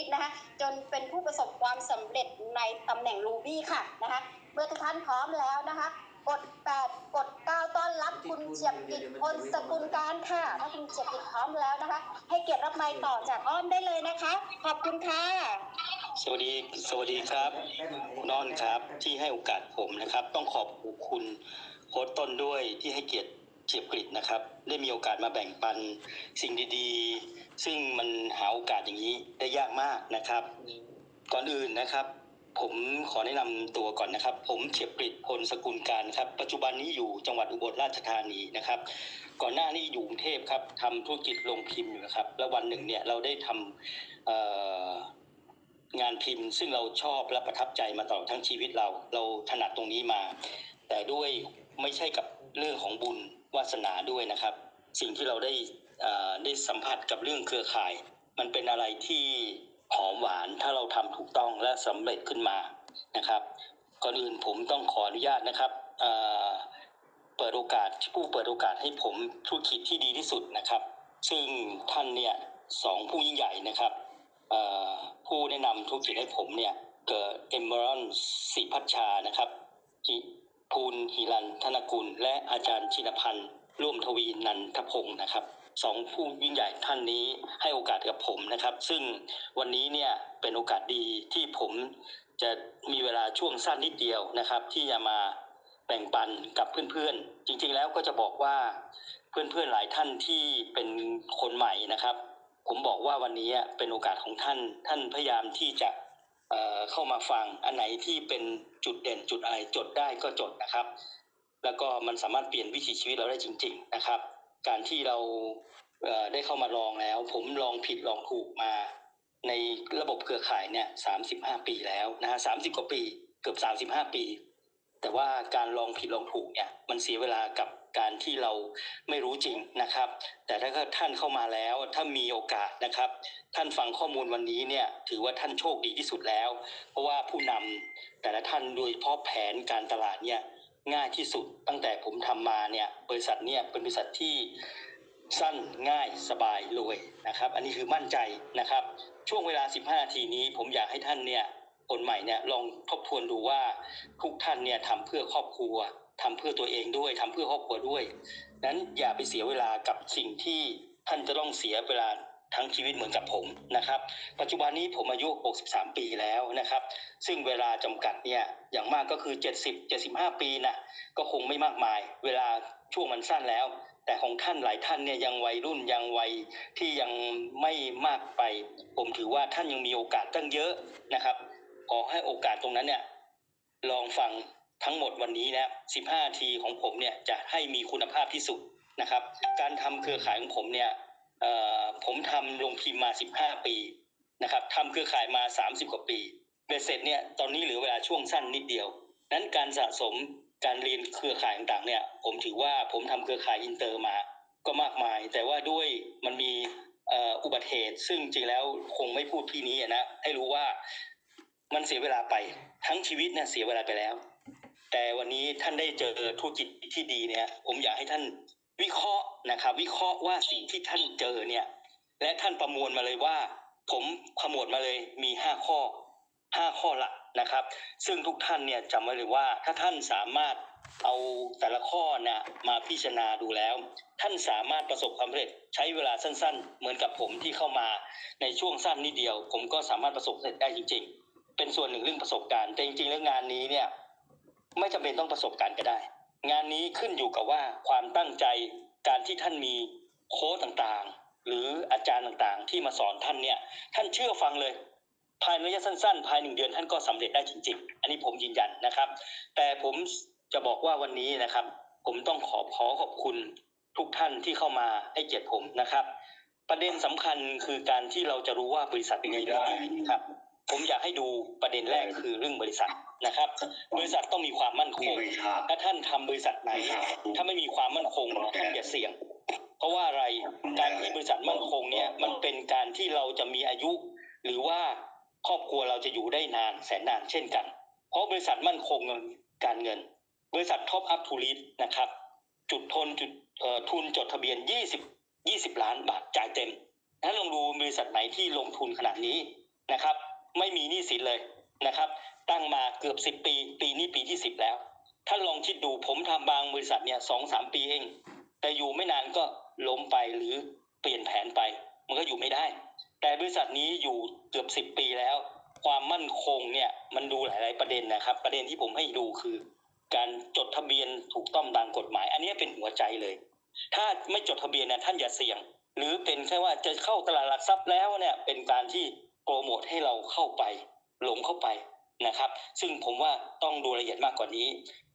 ฤทธิ์นะคะจนเป็นผู้ประสบความสำเร็จในตำแหน่งรูบี้ค่ะนะคะเมื่อทุกท่านพร้อมแล้วนะคะ กด 8 กด 9 ต้อนรับคุณเฉียบกิจพลสกุลการค่ะ ถ้าคุณเฉียบกิจพร้อมแล้วนะคะ ให้เกียรติรับไมค์ต่อจากอ้อมได้เลยนะคะ ขอบคุณค่ะ สวัสดีสวัสดีครับคุณอ้อนครับที่ให้โอกาสผมนะครับ ต้องขอบคุณโค้ชต้นด้วยที่ให้เกียรติ เฉียบกริดนะครับ ได้มีโอกาสมาแบ่งปันสิ่งดีๆ ซึ่งมันหาโอกาสอย่างนี้ได้ยากมากนะครับ ก่อนอื่นนะครับ ผมขอแนะนำตัวก่อนนะครับ ผมเฉียบกริดพลสกุลการครับ ปัจจุบันนี้อยู่จังหวัดอุบลราชธานีนะครับ ก่อนหน้านี้อยู่กรุงเทพครับทำธุรกิจโรงพิมพ์อยู่นะครับ แล้ววันหนึ่งเนี่ยเราได้ทำงานพิมพ์ซึ่งเราชอบและประทับใจมาตลอดทั้งชีวิตเรา เราถนัดตรงนี้มา แต่ด้วยไม่ใช่กับเรื่องของบุญ วาสนาด้วยนะครับ สิ่งที่เราได้ได้สัมผัสกับเรื่องเครือข่าย มันเป็นอะไรที่หอมหวานถ้าเราทำถูกต้องและสำเร็จขึ้นมานะครับก่อนอื่นผมต้องขออนุญาตนะครับเปิดโอกาสผู้เปิดโอกาสให้ผมธุรกิจที่ดีที่สุดนะครับ ซึ่งท่านเนี่ยสองผู้ยิ่งใหญ่นะครับผู้แนะนำธุรกิจให้ผมเนี่ยเกิดเอมเบรอนศรีพัชชานะครับ ภูลหิรันธนกุล และอาจารย์ชินพันธ์ ร่วมทวีนันทพงศ์นะครับสองผู้ยิ่งใหญ่ท่านนี้ให้โอกาสกับผมนะครับ ซึ่งวันนี้เนี่ยเป็นโอกาสดีที่ผมจะมีเวลาช่วงสั้นนิดเดียวนะครับ ที่จะมาแบ่งปันกับเพื่อนๆ จริงๆแล้วก็จะบอกว่าเพื่อนๆหลายท่านที่เป็นคนใหม่นะครับ ผมบอกว่าวันนี้เป็นโอกาสของท่าน ท่านพยายามที่จะ เอ่อเข้ามาฟังอันไหนที่เป็นจุดเด่นจุดอะไรจดได้ก็จดนะครับ แล้วก็มันสามารถเปลี่ยนวิถีชีวิตเราได้จริง ๆนะครับ การที่เราเอ่อได้เข้ามาลองแล้ว ผมลองผิดลองถูกมาในระบบเครือข่ายเนี่ยสามสิบห้าปีแล้วนะฮะสามสิบกว่าปี เกือบสามสิบห้าปี แต่ว่าการลองผิดลองถูกเนี่ยมันเสียเวลากับ การที่เราไม่รู้จริงนะครับ แต่ถ้าท่านเข้ามาแล้วถ้ามีโอกาสนะครับ ท่านฟังข้อมูลวันนี้เนี่ยถือว่าท่านโชคดีที่สุดแล้ว เพราะว่าผู้นำแต่ละท่านโดยเฉพาะแผนการตลาดเนี่ยง่ายที่สุดตั้งแต่ผมทำมาเนี่ยบริษัทเนี่ยเป็นบริษัทที่สั้นง่ายสบายรวยนะครับ อันนี้คือมั่นใจนะครับ ช่วงเวลา 15 นาทีนี้ ผมอยากให้ท่านเนี่ยคนใหม่เนี่ยลองทบทวนดูว่าทุกท่านเนี่ยทำเพื่อครอบครัว ทำเพื่อตัวเองด้วยทำเพื่อครอบครัวด้วย นั้นอย่าไปเสียเวลากับสิ่งที่ท่านจะต้องเสียเวลาทั้งชีวิตเหมือนกับผมนะครับ ปัจจุบันนี้ผมอายุ 63 ปีแล้วนะครับ ซึ่งเวลาจำกัดเนี่ยอย่างมากก็คือ 70 75 ปีนะก็คงไม่มากมาย เวลาช่วงมันสั้นแล้ว แต่ของท่านหลายท่านเนี่ยยังวัยรุ่นยังวัยที่ยังไม่มากไป ผมถือว่าท่านยังมีโอกาสตั้งเยอะนะครับ ขอให้โอกาสตรงนั้นเนี่ยลองฟัง ทั้งหมดวันนี้นะ15 ทีของผมเนี่ยจะให้มีคุณภาพที่สุดนะครับ การทำเครือข่ายของผมเนี่ยผมทำลงพิมพ์มา 15 ปีนะครับทำเครือข่ายมา 30 กว่าปีเบเสร็จเนี่ยตอนนี้เหลือเวลาช่วงสั้นนิดเดียว นั้นการสะสมการเรียนเครือข่ายต่างๆเนี่ยผมถือว่าผมทำเครือข่ายอินเตอร์มาก็มากมาย แต่ว่าด้วยมันมีอุบัติเหตุ ซึ่งจริงแล้วคงไม่พูดที่นี้นะให้รู้ว่ามันเสียเวลาไปทั้งชีวิตเนี่ยเสียเวลาไปแล้ว แต่วันนี้ท่านได้เจอธุรกิจที่ดีเนี่ยผมอยากให้ท่านวิเคราะห์นะครับ วิเคราะห์ว่าสิ่งที่ท่านเจอเนี่ย และท่านประมวลมาเลยว่า ผมขมวดมาเลยมีห้าข้อห้าข้อหลักนะครับ ซึ่งทุกท่านเนี่ยจำไว้เลยว่าถ้าท่านสามารถเอาแต่ละข้อนะมาพิจารณาดูแล้ว ท่านสามารถประสบความสำเร็จใช้เวลาสั้น ๆ เหมือนกับผมที่เข้ามาในช่วงสั้นนิดเดียว ผมก็สามารถประสบสำเร็จได้จริง ๆ เป็นส่วนหนึ่งเรื่องประสบการณ์แต่จริงๆแล้วงานนี้เนี่ย ไม่จำเป็นต้องประสบการณ์ก็ได้ งานนี้ขึ้นอยู่กับว่าความตั้งใจการที่ท่านมีโค้ชต่างๆ หรืออาจารย์ต่างๆ ที่มาสอนท่านเนี่ยท่านเชื่อฟังเลย ภายในระยะสั้นๆ ภายหนึ่งเดือนท่านก็สำเร็จได้จริง ๆ อันนี้ผมยืนยันนะครับ แต่ผมจะบอกว่าวันนี้นะครับ ผมต้องขอขอขอบคุณทุกท่านที่เข้ามาให้เกียรติผมนะครับ ประเด็นสำคัญคือการที่เราจะรู้ว่าบริษัทเป็นยังไงนะครับ ผมอยากให้ดูประเด็นแรกคือเรื่องบริษัทนะครับ บริษัทต้องมีความมั่นคง ถ้าท่านทำบริษัทไหน ถ้าไม่มีความมั่นคงท่านอย่าเสี่ยง เพราะว่าอะไรการที่บริษัทมั่นคงเนี่ยมันเป็นการที่เราจะมีอายุ หรือว่าครอบครัวเราจะอยู่ได้นานแสนนานเช่นกัน เพราะบริษัทมั่นคงการเงิน บริษัทท็อปอัพทูริสนะครับ จุดทนจุดเอ่อทุนจดทะเบียน 20 20 ล้านบาทจ่ายเต็มถ้าลองดูบริษัทไหนที่ลงทุนขนาดนี้นะครับ ไม่มีหนี้สินเลยนะครับ ตั้งมาเกือบสิบปี ปีนี้ปีที่สิบแล้วท่าลองคิดดูผมทำบางบริษัทเนี่ยสองสามปีเอง แต่อยู่ไม่นานก็ล้มไปหรือเปลี่ยนแผนไป มันก็อยู่ไม่ได้ แต่บริษัทนี้อยู่เกือบสิบปีแล้ว ความมั่นคงเนี่ยมันดูหลาย ๆ ประเด็นนะครับ ประเด็นที่ผมให้ดูคือ การจดทะเบียนถูกต้องตามกฎหมาย อันนี้เป็นหัวใจเลย ถ้าไม่จดทะเบียนนะท่านอย่าเสี่ยง หรือเป็นแค่ว่าจะเข้าตลาดหลักทรัพย์แล้วเนี่ยเป็นการที่ โปรโมทให้เราเข้าไปหลงเข้าไปนะครับ ซึ่งผมว่าต้องดูละเอียดมากกว่านี้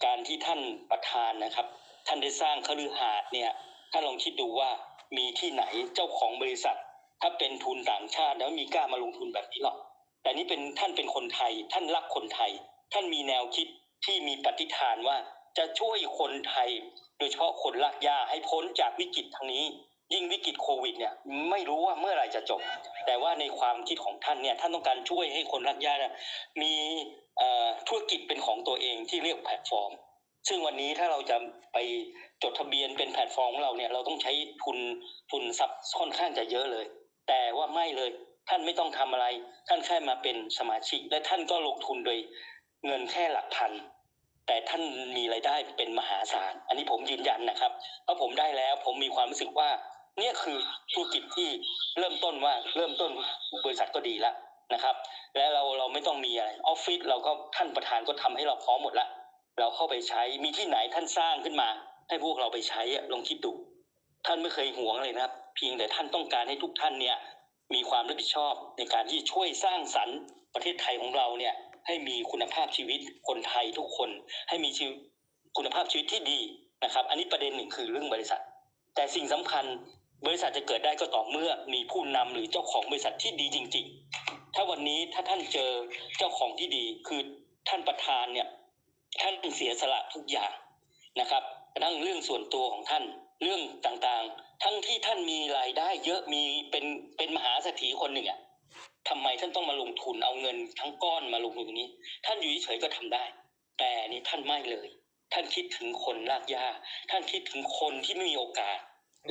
การที่ท่านประธานนะครับ ท่านได้สร้างคฤหาสน์เนี่ยท่านลองคิดดูว่ามีที่ไหนเจ้าของบริษัท ถ้าเป็นทุนต่างชาติแล้วมีกล้ามาลงทุนแบบนี้หรอกแต่นี่เป็นท่านเป็นคนไทย ท่านรักคนไทย ท่านมีแนวคิดที่มีปฏิฐานว่าจะช่วยคนไทย โดยเฉพาะคนลากยาให้พ้นจากวิกฤตทางนี้ ยิ่งวิกฤตโควิดเนี่ยไม่รู้ว่าเมื่อไหร่จะจบ แต่ว่าในความคิดของท่านเนี่ยท่านต้องการช่วยให้คนลากยาเนี่ยมีธุรกิจเป็นของตัวเองที่เรียกแพลตฟอร์ม ซึ่งวันนี้ถ้าเราจะไปจดทะเบียนเป็นแพลตฟอร์มของเราเนี่ยเราต้องใช้ทุนทุนทรัพย์ค่อนข้างจะเยอะเลย แต่ว่าไม่เลยท่านไม่ต้องทำอะไร ท่านแค่มาเป็นสมาชิก และท่านก็ลงทุนโดยเงินแค่หลักพันแต่ท่านมีรายได้เป็นมหาศาล อันนี้ผมยืนยันนะครับเพราะผมได้แล้วผมมีความรู้สึกว่า เนี่ยคือธุรกิจที่เริ่มต้นว่าเริ่มต้นบริษัทก็ดีแล้วนะครับ และเราเราไม่ต้องมีอะไรออฟฟิศเราก็ท่านประธานก็ทำให้เราพร้อมหมดละเราเข้าไปใช้มีที่ไหนท่านสร้างขึ้นมา ให้พวกเราไปใช้อะลองคิดดู ท่านไม่เคยหวงเลยนะครับ เพียงแต่ท่านต้องการให้ทุกท่านเนี่ยมีความรับผิดชอบในการที่ช่วยสร้างสรรค์ประเทศไทยของเราเนี่ยให้มีคุณภาพชีวิตคนไทยทุกคน ให้มีชีวิตคุณภาพชีวิตที่ดีนะครับ อันนี้ประเด็นหนึ่งคือเรื่องบริษัท แต่สิ่งสำคัญ บริษัทจะเกิดได้ก็ต่อเมื่อมีผู้นำหรือเจ้าของบริษัทที่ดีจริง ๆ ถ้าวันนี้ถ้าท่านเจอเจ้าของที่ดีคือท่านประธานเนี่ยท่านเสียสละทุกอย่างนะครับทั้งเรื่องส่วนตัวของท่านเรื่องต่างๆ ทั้งที่ท่านมีรายได้ เยอะมีเป็นเป็นมหาเศรษฐีคนหนึ่งอะทำไมท่านต้องมาลงทุนเอาเงินทั้งก้อนมาลงทุนตรงนี้ ท่านอยู่เฉยๆก็ทำได้ แต่นี่ท่านไม่เลย ท่านคิดถึงคนลากยาท่านคิดถึงคนที่ไม่มีโอกาส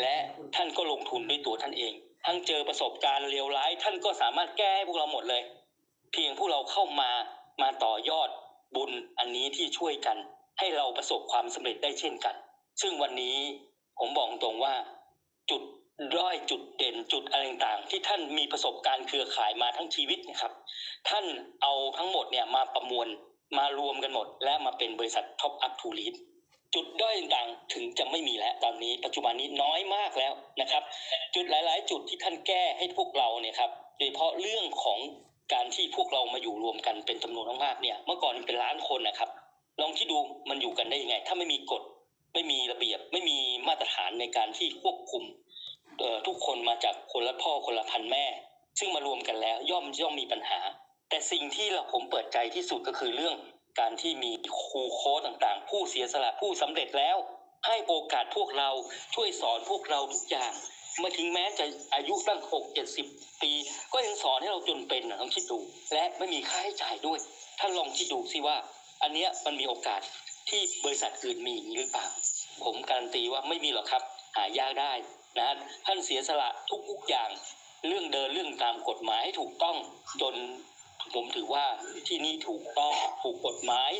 และท่านก็ลงทุนด้วยตัวท่านเอง ทั้งเจอประสบการณ์เลวร้าย ท่านก็สามารถแก้ให้พวกเราหมดเลย เพียงพวกเราเข้ามามาต่อยอดบุญอันนี้ที่ช่วยกัน ให้เราประสบความสำเร็จได้เช่นกัน ซึ่งวันนี้ผมบอกตรงว่าจุดด้อยจุดเด่นจุดอะไรต่างๆที่ท่านมีประสบการณ์เครือข่ายมาทั้งชีวิตนะครับ ท่านเอาทั้งหมดเนี่ยมาประมวลมารวมกันหมด และมาเป็นบริษัทท็อปอัพทูลีด จุดด้อยต่างๆถึงจะไม่มีแล้วตอนนี้ปัจจุบันนี้น้อยมากแล้วนะครับ จุดหลาย ๆ จุดที่ท่านแก้ให้พวกเราเนี่ยครับโดยเฉพาะเรื่องของการที่พวกเรามาอยู่รวมกันเป็นจำนวนมากๆเนี่ย เมื่อก่อนเป็นล้านคนนะครับ ลองคิดดูมันอยู่กันได้ยังไง ถ้าไม่มีกฎไม่มีระเบียบไม่มีมาตรฐานในการที่ควบคุมเอ่อทุกคนมาจากคนละพ่อคนละพันแม่ ซึ่งมารวมกันแล้วย่อมย่อมมีปัญหา แต่สิ่งที่เราผมเปิดใจที่สุดก็คือเรื่อง การที่มีครูโค้ชต่างๆ ผู้เสียสละผู้สำเร็จแล้ว ให้โอกาสพวกเราช่วยสอนพวกเราทุกอย่างเมื่อถึงแม้จะอายุตั้งหกเจ็ดสิบปี ก็ยังสอนให้เราจนเป็นนะลองคิดดู และไม่มีค่าใช้จ่ายด้วยท่านลองคิดดูสิว่า อันเนี้ยมันมีโอกาสที่บริษัทอื่นมีหรือเปล่า ผมการันตีว่าไม่มีหรอกครับ หายากได้นะท่านเสียสละทุกๆอย่าง เรื่องเดินเรื่องตามกฎหมายให้ถูกต้องจน ผมถือว่าที่นี่ถูกต้องถูกกฎหมาย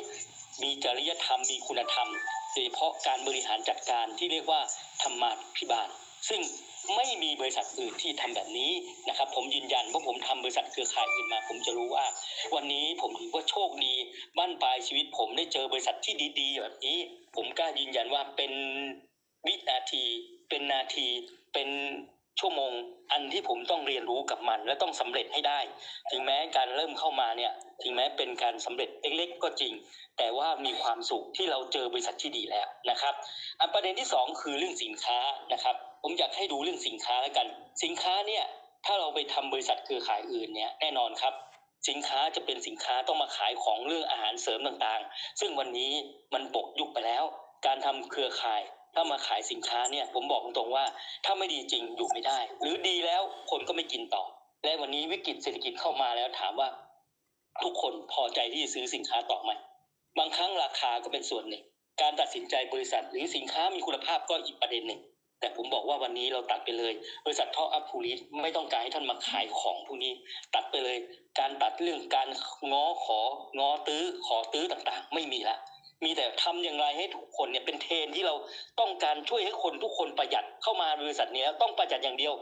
มีจริยธรรมมีคุณธรรมโดยเฉพาะการบริหารจัดการที่เรียกว่าธรรมาภิบาล ซึ่งไม่มีบริษัทอื่นที่ทำแบบนี้นะครับ ผมยืนยันว่าผมทำบริษัทเครือข่ายอื่นมา ผมจะรู้ว่า วันนี้ผมถือว่าโชคดีบ้านปลายชีวิตผมได้เจอบริษัทที่ดี ๆ แบบนี้ ผมกล้ายืนยันว่าเป็นวินาที เป็นนาที เป็น ชั่วโมงอันที่ผมต้องเรียนรู้กับมัน และต้องสำเร็จให้ได้ ถึงแม้การเริ่มเข้ามาเนี่ยถึงแม้เป็นการสำเร็จเล็กๆก็จริง แต่ว่ามีความสุขที่เราเจอบริษัทที่ดีแล้วนะครับอันประเด็นที่สองคือเรื่องสินค้านะครับ ผมอยากให้ดูเรื่องสินค้าแล้วกัน สินค้าเนี่ยถ้าเราไปทำบริษัทเครือข่ายอื่นเนี่ยแน่นอนครับสินค้าจะเป็นสินค้าต้องมาขายของเรื่องอาหารเสริมต่างๆ ซึ่งวันนี้มันบกยุคไปแล้ว การทำเครือข่าย ถ้ามาขายสินค้าเนี่ยผมบอกตรงๆว่า ถ้าไม่ดีจริงอยู่ไม่ได้ หรือดีแล้วคนก็ไม่กินต่อ และวันนี้วิกฤตเศรษฐกิจเข้ามาแล้วถามว่า ทุกคนพอใจที่จะซื้อสินค้าต่อไหมบางครั้งราคาก็เป็นส่วนหนึ่ง การตัดสินใจบริษัทหรือสินค้ามีคุณภาพก็อีกประเด็นหนึ่ง แต่ผมบอกว่าวันนี้เราตัดไปเลย บริษัทท่ออัพพูลิสไม่ต้องการให้ท่านมาขายของพวกนี้ ตัดไปเลย การตัดเรื่องการง้อของ้อตื้อขอตื้อต่างๆ ไม่มีละ มีแต่ทำอย่างไรให้ทุกคนเนี่ยเป็นเทรนที่เราต้องการช่วยให้คนทุกคนประหยัดเข้ามาบริษัทนี้แล้วต้องประหยัดอย่างเดียว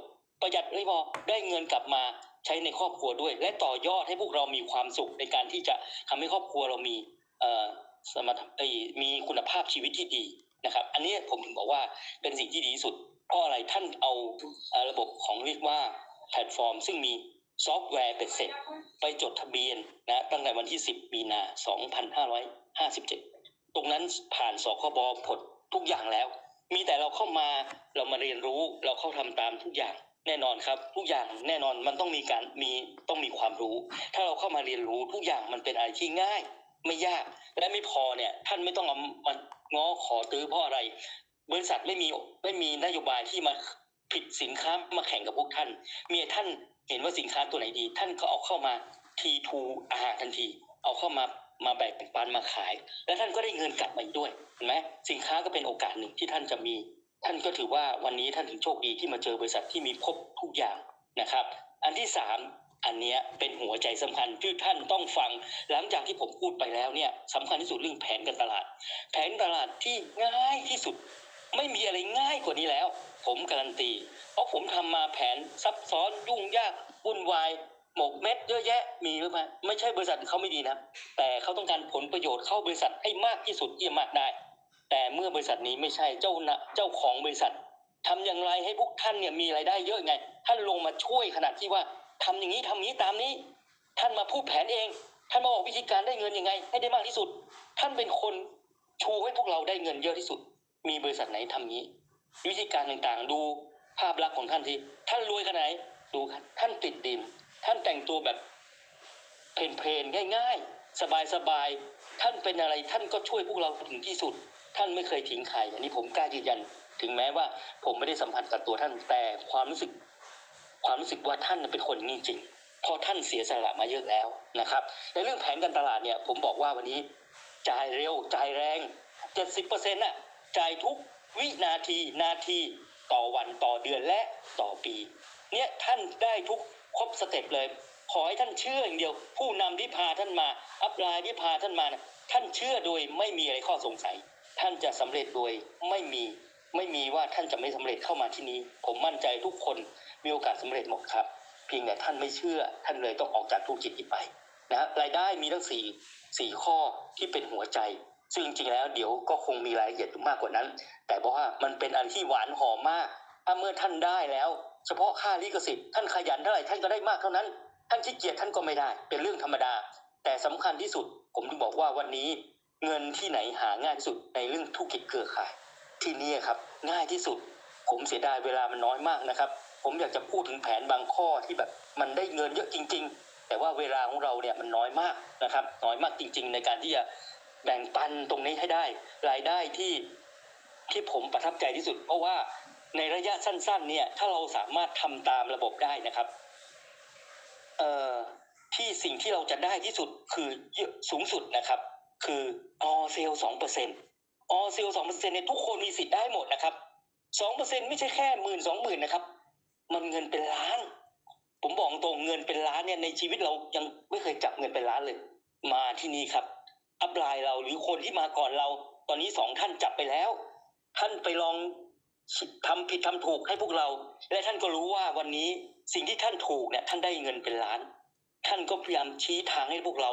ประหยัดไม่พอได้เงินกลับมาใช้ในครอบครัวด้วย และต่อยอดให้พวกเรามีความสุขในการที่จะทำให้ครอบครัวเรามีเอ่อสมรรถเอ้มีคุณภาพชีวิตที่ดีนะครับ อันนี้ผมถึงบอกว่าเป็นสิ่งที่ดีที่สุดเพราะอะไรท่านเอาระบบของเรียกว่าแพลตฟอร์ม ซึ่งมีซอฟต์แวร์เป็นเสร็จ ไปจดทะเบียนนะตั้งแต่วันที่ 10 มีนา 2557 ตรงนั้นผ่านสคบผลทุกอย่างแล้ว มีแต่เราเข้ามาเรามาเรียนรู้เราเข้าทำตามทุกอย่างแน่นอนครับ ทุกอย่างแน่นอนมันต้องมีการมีต้องมีความรู้ ถ้าเราเข้ามาเรียนรู้ทุกอย่างมันเป็นอะไรที่ง่าย ไม่ยากและไม่พอเนี่ยท่านไม่ต้องเอามันง้อขอตื้อเพราะอะไร บริษัทไม่มีไม่มีนโยบายที่มาผิดสินค้ามาแข่งกับพวกท่าน มีแต่ท่านเห็นว่าสินค้าตัวไหนดี ท่านก็เอาเข้ามาทีทูอาหารทันที เอาเข้ามา มาแบ่งปันมาขาย และท่านก็ได้เงินกลับมาอีกด้วยเห็นไหมสินค้าก็เป็นโอกาสหนึ่งที่ท่านจะมี ท่านก็ถือว่าวันนี้ท่านถึงโชคดีที่มาเจอบริษัทที่มีครบทุกอย่างนะครับ อันที่สามอันเนี้ยเป็นหัวใจสำคัญที่ท่านต้องฟัง หลังจากที่ผมพูดไปแล้วเนี่ยสำคัญที่สุดเรื่องแผนการตลาด แผนตลาดที่ง่ายที่สุด ไม่มีอะไรง่ายกว่านี้แล้ว ผมการันตี เพราะผมทำมาแผนซับซ้อนยุ่งยากวุ่นวาย หมกเม็ดเยอะแยะมีหรือไม่ไม่ใช่บริษัทเขาไม่ดีนะ แต่เขาต้องการผลประโยชน์เข้าบริษัทให้มากที่สุดที่จะมากได้ แต่เมื่อบริษัทนี้ไม่ใช่เจ้านะเจ้าของบริษัททำอย่างไรให้พวกท่านเนี่ยมีรายได้เยอะไง ท่านลงมาช่วยขนาดที่ว่าทำอย่างนี้ทำนี้ตามนี้ ท่านมาพูดแผนเอง ท่านมาบอกวิธีการได้เงินยังไง ให้ได้มากที่สุด ท่านเป็นคนชูให้พวกเราได้เงินเยอะที่สุด มีบริษัทไหนทำนี้ วิธีการต่างๆ ดูภาพลักษณ์ของท่านที่ท่านรวยขนาดไหนดูครับท่านติดดิน ท่านแต่งตัวแบบเพลนๆง่าย ๆ สบายๆท่านเป็นอะไรท่านก็ช่วยพวกเราถึงที่สุด ท่านไม่เคยทิ้งใครอันนี้ผมกล้ายืนยัน ถึงแม้ว่าผมไม่ได้สัมผัสกับตัวท่านแต่ความรู้สึก ความรู้สึกว่าท่านเป็นคนนี้จริงเพราะท่านเสียสละมาเยอะแล้วนะครับ ในเรื่องแผนการตลาดเนี่ย ผมบอกว่าวันนี้จ่ายเร็วจ่ายแรงเจ็ดสิบเปอร์เซ็นต์น่ะจ่ายทุกวินาทีนาทีต่อวันต่อเดือนและต่อปี เนี่ยท่านได้ทุก ครบสเต็ปเลย ขอให้ท่านเชื่ออย่างเดียว ผู้นำที่พาท่านมา อัพไลน์ที่พาท่านมานะท่านเชื่อโดยไม่มีอะไรข้อสงสัย ท่านจะสำเร็จโดยไม่มีไม่มีว่าท่านจะไม่สำเร็จเข้ามาที่นี้ ผมมั่นใจทุกคนมีโอกาสสำเร็จหมดครับ เพียงแต่ท่านไม่เชื่อ ท่านเลยต้องออกจากธุรกิจนี้ไปนะรายได้มีทั้งสี่สี่ข้อที่เป็นหัวใจ ซึ่งจริงๆแล้วเดี๋ยวก็คงมีรายละเอียดมากกว่านั้น แต่บอกว่ามันเป็นอะไรที่หวานหอมมาก ถ้าเมื่อท่านได้แล้ว เฉพาะค่าลิขสิทธิ์ท่านขยันเท่าไหร่ท่านก็ได้มากเท่านั้น ท่านขี้เกียจท่านก็ไม่ได้ เป็นเรื่องธรรมดา แต่สำคัญที่สุด ผมถึงบอกว่าวันนี้เงินที่ไหนหาง่ายที่สุดในเรื่องธุรกิจเครือข่าย ที่นี่ครับง่ายที่สุด ผมเสียดายเวลามันน้อยมากนะครับ ผมอยากจะพูดถึงแผนบางข้อที่แบบมันได้เงินเยอะจริง ๆ แต่ว่าเวลาของเราเนี่ยมันน้อยมากนะครับ น้อยมากจริง ๆ ในการที่จะแบ่งปันตรงนี้ให้ได้ รายได้ที่ที่ผมประทับใจที่สุด เพราะว่า ในระยะสั้นๆเนี่ยถ้าเราสามารถทำตามระบบได้นะครับเอ่อที่สิ่งที่เราจะได้ที่สุดคือเยอะสูงสุดนะครับ คืออเซลสองเปอร์เซ็นต์อเซลสองเปอร์เซ็นต์เนี่ยทุกคนมีสิทธิ์ได้หมดนะครับสองเปอร์เซ็นต์ไม่ใช่แค่หมื่นสองหมื่นนะครับ มันเงินเป็นล้าน ผมบอกตรงเงินเป็นล้านเนี่ยในชีวิตเรายังไม่เคยจับเงินเป็นล้านเลย มาที่นี่ครับ อัพไลน์เราหรือคนที่มาก่อนเรา ตอนนี้สองท่านจับไปแล้ว ท่านไปลอง ทำผิดทำถูกให้พวกเรา และท่านก็รู้ว่าวันนี้สิ่งที่ท่านถูกเนี่ยท่านได้เงินเป็นล้าน ท่านก็พยายามชี้ทางให้พวกเรา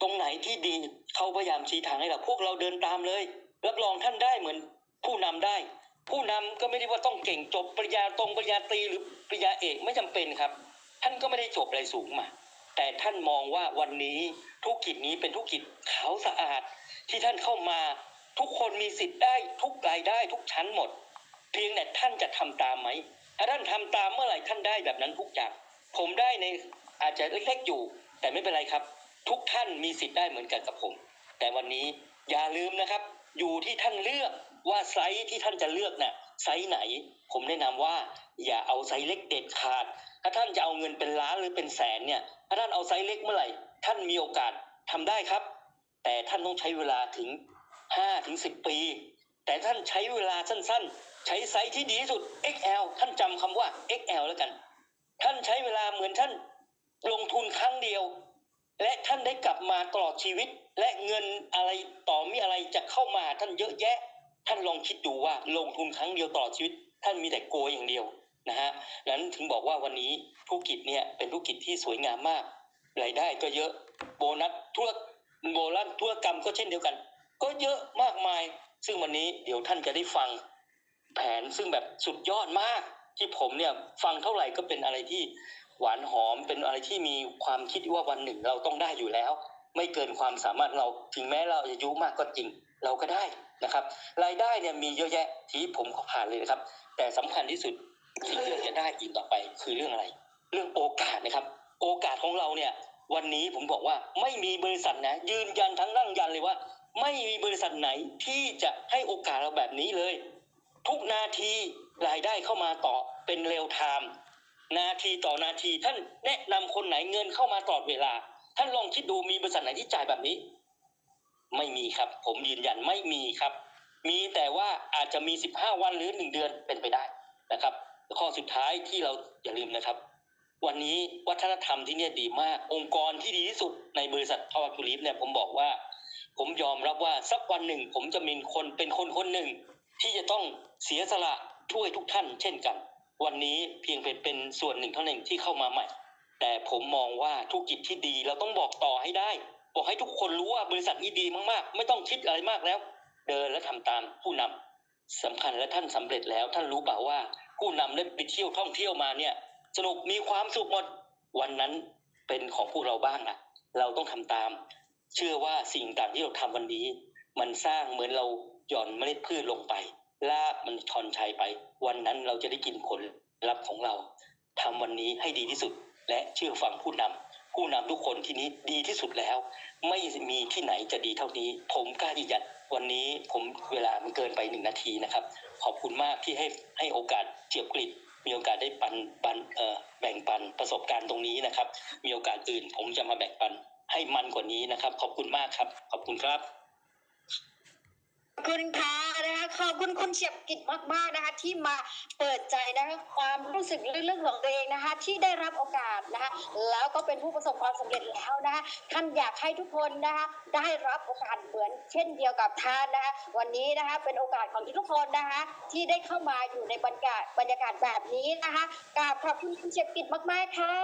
ตรงไหนที่ดีเขาพยายามชี้ทางให้เราพวกเราเดินตามเลยรับรองท่านได้เหมือนผู้นำได้ ผู้นำก็ไม่ได้ว่าต้องเก่งจบปริญญาตรงปริญญาตรีหรือปริญญาเอกไม่จำเป็นครับ ท่านก็ไม่ได้จบอะไรสูงมา แต่ท่านมองว่าวันนี้ธุรกิจนี้เป็นธุรกิจขาวสะอาดที่ท่านเข้ามา ทุกคนมีสิทธิ์ได้ทุกรายได้ทุกชั้นหมด เพียงแต่ท่านจะทำตามไหมถ้าท่านทำตามเมื่อไหร่ท่านได้แบบนั้นทุกอย่าง ผมได้ในอาจจะเล็กๆอยู่ แต่ไม่เป็นไรครับ ทุกท่านมีสิทธิ์ได้เหมือนกันกับผม แต่วันนี้อย่าลืมนะครับ อยู่ที่ท่านเลือกว่าไซส์ที่ท่านจะเลือกน่ะไซส์ไหน ผมแนะนำว่าอย่าเอาไซส์เล็กเด็ดขาด ถ้าท่านจะเอาเงินเป็นล้านหรือเป็นแสนเนี่ย ถ้าท่านเอาไซส์เล็กเมื่อไหร่ ท่านมีโอกาสทำได้ครับ แต่ท่านต้องใช้เวลาถึงห้าถึงสิบปี แต่ท่านใช้เวลาสั้น ใช้ไซส์ที่ดีที่สุด XL ท่านจำคำว่า XL แล้วกัน ท่านใช้เวลาเหมือนท่านลงทุนครั้งเดียว และท่านได้กลับมาตลอดชีวิต และเงินอะไรต่อมีอะไรจะเข้ามาท่านเยอะแยะ ท่านลองคิดดูว่าลงทุนครั้งเดียวตลอดชีวิต ท่านมีแต่โกยอย่างเดียวนะฮะนั้นถึงบอกว่าวันนี้ธุรกิจเนี่ยเป็นธุรกิจที่สวยงามมากรายได้ก็เยอะโบนัสธุรโบนัสธุรกรรมก็เช่นเดียวกัน ก็เยอะมากมาย ซึ่งวันนี้เดี๋ยวท่านจะได้ฟัง แผนซึ่งแบบสุดยอดมากที่ผมเนี่ยฟังเท่าไหร่ก็เป็นอะไรที่หวานหอมเป็นอะไรที่มีความคิดว่าวันหนึ่งเราต้องได้อยู่แล้ว ไม่เกินความสามารถเราถึงแม้เราอายุมากก็จริงเราก็ได้นะครับ รายได้เนี่ยมีเยอะแยะที่ผมขอผ่านเลยนะครับ แต่สำคัญที่สุดสิ่งที่เราจะได้อีกต่อไปคือเรื่องอะไร เรื่องโอกาสนะครับ โอกาสของเราเนี่ย วันนี้ผมบอกว่าไม่มีบริษัทไหนยืนยันทั้งนั่งยันเลยว่า ไม่มีบริษัทไหนที่จะให้โอกาสเราแบบนี้เลย ทุกนาทีรายได้เข้ามาต่อเป็นเร็วไทม์นาทีต่อนาทีท่านแนะนำคนไหนเงินเข้ามาตลอดเวลา ท่านลองคิดดูมีบริษัทไหนที่จ่ายแบบนี้ ไม่มีครับ ผมยืนยันไม่มีครับ มีแต่ว่าอาจจะมี 15 วันหรือ 1 เดือนเป็นไปได้นะครับข้อสุดท้ายที่เราอย่าลืมนะครับ วันนี้วัฒนธรรมที่เนี่ยดีมาก องค์กรที่ดีที่สุดในบริษัททาวาทูลิฟเนี่ยผมบอกว่า ผมยอมรับว่าสักวันหนึ่ง ผมจะมีคนเป็นคนคนหนึ่งที่จะต้อง เสียสละช่วยทุกท่านเช่นกัน วันนี้เพียงเป็นเป็นส่วนหนึ่งเท่านั้นที่เข้ามาใหม่ แต่ผมมองว่าธุรกิจที่ดีเราต้องบอกต่อให้ได้ บอกให้ทุกคนรู้ว่าบริษัทนี้ดีมากๆ ไม่ต้องคิดอะไรมากแล้ว เดินและทำตามผู้นำสำคัญและท่านสำเร็จแล้ว ท่านรู้เปล่าว่าผู้นำได้ไปเที่ยวท่องเที่ยวมาเนี่ย สนุกมีความสุขหมดวันนั้นเป็นของพวกเราบ้างอะเราต้องทำตาม เชื่อว่าสิ่งต่างที่เราทำวันนี้ มันสร้างเหมือนเราหย่อนเมล็ดพืชลงไป ลากมันทอนชัยไป วันนั้นเราจะได้กินผลลัพธ์ของเราทำวันนี้ให้ดีที่สุด และเชื่อฟังผู้นำผู้นำทุกคนที่นี้ดีที่สุดแล้ว ไม่มีที่ไหนจะดีเท่านี้ ผมกล้ายืนยันวันนี้ผมเวลามันเกินไปหนึ่งนาทีนะครับ ขอบคุณมากที่ให้ให้โอกาสเจียบกริดมีโอกาสได้ปันปันเอ่อแบ่งปันประสบการณ์ตรงนี้นะครับ มีโอกาสอื่น ผมจะมาแบ่งปันให้มันกว่านี้นะครับ ขอบคุณมากครับ ขอบคุณครับ คุณค่ะนะคะขอบคุณคุณเฉียบกิจมากๆนะคะ ที่มาเปิดใจนะคะความรู้สึกลึกๆของตัวเองนะคะ ที่ได้รับโอกาสนะคะ แล้วก็เป็นผู้ประสบความสำเร็จแล้วนะคะท่านอยากให้ทุกคนนะคะได้รับโอกาสเหมือนเช่นเดียวกับท่านนะคะ วันนี้นะคะเป็นโอกาสของทุกคนนะคะ ที่ได้เข้ามาอยู่ในบรรยากาศบรรยากาศแบบนี้นะคะกราบขอบคุณคุณเฉียบกิจมากๆค่ะ